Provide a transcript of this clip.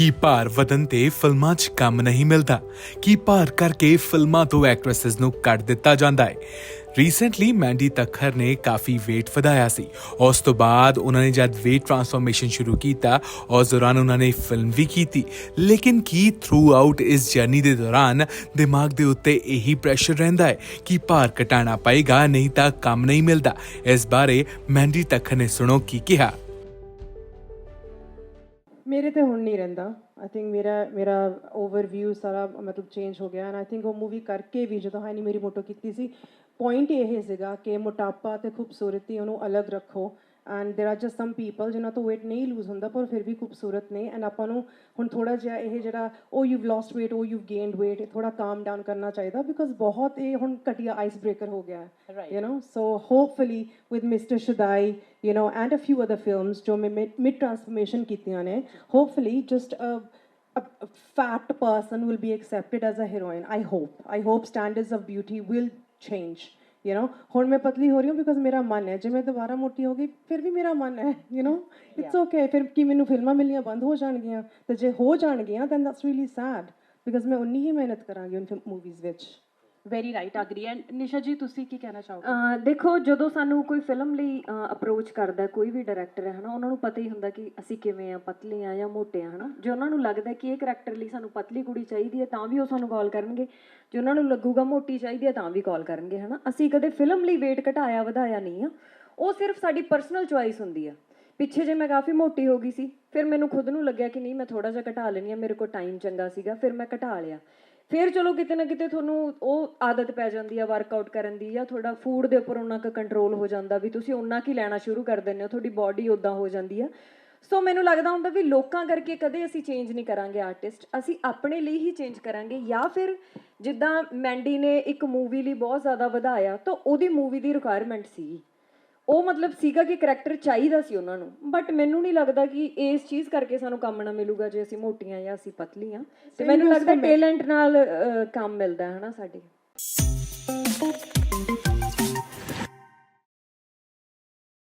ਕੀ ਭਾਰ ਵਧਣ ਤੇ ਫਿਲਮਾਂ 'ਚ ਕੰਮ ਨਹੀਂ ਮਿਲਦਾ? ਕੀ ਭਾਰ ਕਰਕੇ ਫਿਲਮਾਂ ਤੋਂ ਐਕਟ੍ਰੈਸਸ ਨੂੰ ਕੱਢ ਦਿੱਤਾ ਜਾਂਦਾ ਹੈ? ਰੀਸੈਂਟਲੀ ਮੈਂਡੀ ਤੱਖਰ ਨੇ ਕਾਫੀ weight ਵਧਾਇਆ ਸੀ। ਉਸ ਤੋਂ ਬਾਅਦ ਉਹਨਾਂ ਨੇ ਜਦ weight ਟਰਾਂਸਫਾਰਮੇਸ਼ਨ ਸ਼ੁਰੂ ਕੀਤਾ, ਉਸ ਦੌਰਾਨ ਉਹਨਾਂ ਨੇ ਫਿਲਮ ਵੀ ਕੀਤੀ। ਲੇਕਿਨ ਕੀ ਥਰੂ ਆਊਟ ਇਸ ਜਰਨੀ ਦੇ ਦੌਰਾਨ ਦਿਮਾਗ ਦੇ ਉੱਤੇ ਇਹੀ ਪ੍ਰੈਸ਼ਰ ਰਹਿੰਦਾ ਹੈ ਕਿ ਭਾਰ ਘਟਾਉਣਾ ਪਏਗਾ, ਨਹੀਂ ਤਾਂ ਕੰਮ ਨਹੀਂ ਮਿਲਦਾ? ਇਸ ਬਾਰੇ ਮੈਂਡੀ ਤੱਖਰ ਨੇ ਸੁਣੋ ਕੀ ਕਿਹਾ। ਮੇਰੇ ਤੇ ਹੁਣ ਨਹੀਂ ਰਹਿੰਦਾ। ਆਈ ਥਿੰਕ ਮੇਰਾ ਮੇਰਾ ਓਵਰਵਿਊ ਸਾਰਾ ਮਤਲਬ ਚੇਂਜ ਹੋ ਗਿਆ ਐਂਡ ਆਈ ਥਿੰਕ ਉਹ ਮੂਵੀ ਕਰਕੇ ਵੀ ਜਦੋਂ ਹਾਨੀ ਮੇਰੀ ਮੋਟੋ ਕੀਤੀ ਸੀ ਪੁਆਇੰਟ ਇਹ ਸੀਗਾ ਕਿ ਮੋਟਾਪਾ ਤੇ ਖੂਬਸੂਰਤੀ ਉਹਨੂੰ ਅਲੱਗ ਰੱਖੋ। and there are just some people ਜਿਨ੍ਹਾਂ ਤੋਂ weight ਨਹੀਂ ਲੂਜ਼ ਹੁੰਦਾ ਪਰ ਫਿਰ ਵੀ ਖੂਬਸੂਰਤ ਨੇ ਐਂਡ ਆਪਾਂ ਨੂੰ ਹੁਣ ਥੋੜਾ ਜਿਹਾ ਇਹ ਜਿਹੜਾ ਉਹ ਯੂਵ ਲੋਸਟ weight ਉਹ ਯੂਵ ਗੇਨਡ weight ਥੋੜਾ ਕਾਮ ਡਾਊਨ ਕਰਨਾ ਚਾਹੀਦਾ ਬਿਕਾਜ਼ ਬਹੁਤ ਇਹ ਹੁਣ ਘਟੀਆ ਆਈਸ ਬ੍ਰੇਕਰ ਹੋ ਗਿਆ ਹੈ you know so hopefully with mr shadai you know and a few other films ਜੋ ਮੈਂ mid transformation ਕੀਤੀਆਂ ਨੇ hopefully just a a a fat person will be accepted as a heroine i hope i hope standards of beauty will change You know ਹੁਣ ਮੈਂ ਪਤਲੀ ਹੋ ਰਹੀ ਹਾਂ ਬਿਕਾਜ਼ ਮੇਰਾ ਮਨ ਹੈ। ਜੇ ਮੈਂ ਦੁਬਾਰਾ ਮੋਟੀ ਹੋ ਗਈ ਫਿਰ ਵੀ ਮੇਰਾ ਮਨ ਹੈ। You know it's okay ਫਿਰ ਕੀ ਮੈਨੂੰ ਫਿਲਮਾਂ ਮਿਲਣੀਆਂ ਬੰਦ ਹੋ ਜਾਣਗੀਆਂ। ਤੇ ਜੇ ਹੋ ਜਾਣਗੀਆਂ then that's really sad because ਮੈਂ ਉਨੀ ਹੀ ਮਿਹਨਤ ਕਰਾਂਗੀ ਉਹਨਾਂ ਮੂਵੀਜ਼ ਵਿੱਚ। Very right agree and Nisha ji ਤੁਸੀਂ ਕੀ ਕਹਿਣਾ ਚਾਹੋਗੇ? ਦੇਖੋ, ਜਦੋਂ ਸਾਨੂੰ ਕੋਈ ਫਿਲਮ ਲਈ ਅਪਰੋਚ ਕਰਦਾ, ਕੋਈ ਵੀ ਡਾਇਰੈਕਟਰ ਹੈ, ਹਨਾ, ਉਹਨਾਂ ਨੂੰ ਪਤਾ ਹੀ ਹੁੰਦਾ ਕਿ ਅਸੀਂ ਕਿਵੇਂ ਆ, ਪਤਲੇ ਆ ਜਾਂ ਮੋਟੇ ਆ, ਹਨਾ। ਜੇ ਉਹਨਾਂ ਨੂੰ ਲੱਗਦਾ ਕਿ ਇਹ ਕਰੈਕਟਰ ਲਈ ਸਾਨੂੰ ਪਤਲੀ ਕੁੜੀ ਚਾਹੀਦੀ ਹੈ, ਤਾਂ ਵੀ ਉਹ ਸਾਨੂੰ ਕਾਲ ਕਰਨਗੇ। ਜੇ ਉਹਨਾਂ ਨੂੰ ਲੱਗੂਗਾ ਮੋਟੀ ਚਾਹੀਦੀ ਹੈ, ਤਾਂ ਵੀ ਕਾਲ ਕਰਨਗੇ, ਹਨਾ। ਅਸੀਂ ਕਦੇ ਫਿਲਮ ਲਈ weight ਘਟਾਇਆ, ਵਧਾਇਆ ਨਹੀਂ ਆ। ਉਹ ਸਿਰਫ ਸਾਡੀ ਪਰਸਨਲ ਚੁਆਇਸ ਹੁੰਦੀ ਆ। ਪਿੱਛੇ ਜੇ ਮੈਂ ਕਾਫੀ ਮੋਟੀ ਹੋ ਗਈ ਸੀ, ਫਿਰ ਮੈਨੂੰ ਖੁਦ ਨੂੰ ਲੱਗਿਆ ਕਿ ਨਹੀਂ, ਮੈਂ ਥੋੜਾ ਜਿਹਾ ਘਟਾ ਲੈਣੀ ਆ ਮੇਰੇ ਕੋਲ ਟਾਈਮ ਚੰਗਾ ਸੀਗਾ, ਫਿਰ ਮੈਂ ਘਟਾ ਲਿਆ। ਫਿਰ ਚਲੋ ਕਿਤੇ ਨਾ ਕਿਤੇ ਤੁਹਾਨੂੰ ਉਹ ਆਦਤ ਪੈ ਜਾਂਦੀ ਆ ਵਰਕਆਊਟ ਕਰਨ ਦੀ ਜਾਂ ਤੁਹਾਡਾ ਫੂਡ ਦੇ ਉੱਪਰ ਉਹਨਾਂ ਕੁ ਕੰਟਰੋਲ ਹੋ ਜਾਂਦਾ ਵੀ ਤੁਸੀਂ ਉਹਨਾਂ ਕੀ ਲੈਣਾ ਸ਼ੁਰੂ ਕਰ ਦਿੰਦੇ ਹੋ, ਤੁਹਾਡੀ ਬਾਡੀ ਉਦਾਂ ਹੋ ਜਾਂਦੀ ਆ। ਸੋ ਮੈਨੂੰ ਲੱਗਦਾ ਹੁੰਦਾ ਵੀ ਲੋਕਾਂ ਕਰਕੇ ਕਦੇ ਅਸੀਂ ਚੇਂਜ ਨਹੀਂ ਕਰਾਂਗੇ ਆਰਟਿਸਟ ਅਸੀਂ ਆਪਣੇ ਲਈ ਹੀ ਚੇਂਜ ਕਰਾਂਗੇ ਜਾਂ ਫਿਰ ਜਿੱਦਾਂ ਮੈਂਡੀ ਨੇ ਇੱਕ ਮੂਵੀ ਲਈ ਬਹੁਤ ਜ਼ਿਆਦਾ ਵਧਾਇਆ ਤਾਂ ਉਹਦੀ ਮੂਵੀ ਦੀ ਰਿਕੁਆਇਰਮੈਂਟ ਸੀ ਉਹ ਮਤਲਬ ਸੀਗਾ ਕਿ ਕਰੈਕਟਰ ਚਾਹੀਦਾ ਸੀ ਉਹਨਾਂ ਨੂੰ। ਬਟ ਮੈਨੂੰ ਨਹੀਂ ਲੱਗਦਾ ਕਿ ਇਸ ਚੀਜ਼ ਕਰਕੇ ਸਾਨੂੰ ਕੰਮ ਨਾ ਮਿਲੂਗਾ ਜੇ ਅਸੀਂ ਮੋਟੀਆਂ ਜਾਂ ਅਸੀਂ ਪਤਲੀਆਂ। ਤੇ ਮੈਨੂੰ ਲੱਗਦਾ ਟੈਲੈਂਟ ਨਾਲ ਕੰਮ ਮਿਲਦਾ ਹੈ ਹਨਾ ਸਾਡੇ।